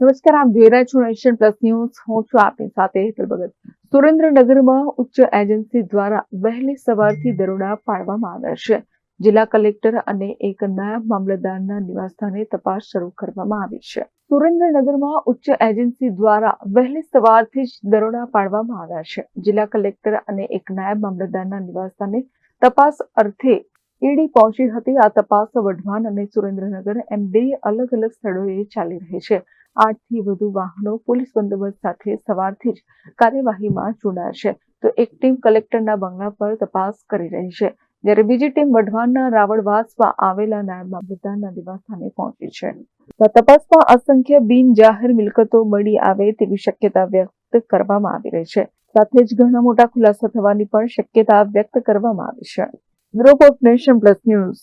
નમસ્કાર, આપ જોઈ રહ્યા છો નેશન પ્લસ ન્યૂઝ. હું છું આપની સાથે હેતલ ભગત. સુરેન્દ્રનગરમાં ઉચ્ચ એજન્સી દ્વારા વહેલી સવારથી દરોડા પાડવામાં આવ્યા છે. જિલ્લા કલેક્ટર અને એક નાયબ મામલતદારના નિવાસસ્થાને તપાસ શરૂ કરવામાં આવી છે. સુરેન્દ્રનગરમાં ઉચ્ચ એજન્સી દ્વારા વહેલી સવારથી જ દરોડા પાડવામાં આવ્યા છે. જિલ્લા કલેક્ટર અને એક નાયબ મામલતદારના નિવાસસ્થાને તપાસ અર્થે ઈડી પહોંચી હતી. આ તપાસ વઢવાન અને સુરેન્દ્રનગર એમ બે અલગ અલગ સ્થળોએ ચાલી રહી છે. આઠથી વધુ વાહનો પોલીસ બંદોબસ્ત સાથે સવારથી જ કાર્યવાહીમાં જોડાયા છે તો એક ટીમ કલેક્ટરના બંગલા પર તપાસ કરી રહી છે. જ્યારે બીજી ટીમ વઢવાણના રાવળવાસમાં આવેલા નાયબ મામલતદારના નિવાસસ્થાને પહોંચી છે. તપાસમાં અસંખ્ય બિન જાહેર મિલકતો મળી આવે તેવી શક્યતા વ્યક્ત કરવામાં આવી રહી છે. સાથે જ ઘણા મોટા ખુલાસા થવાની પણ શક્યતા વ્યક્ત કરવામાં આવી છે. Report nation plus news.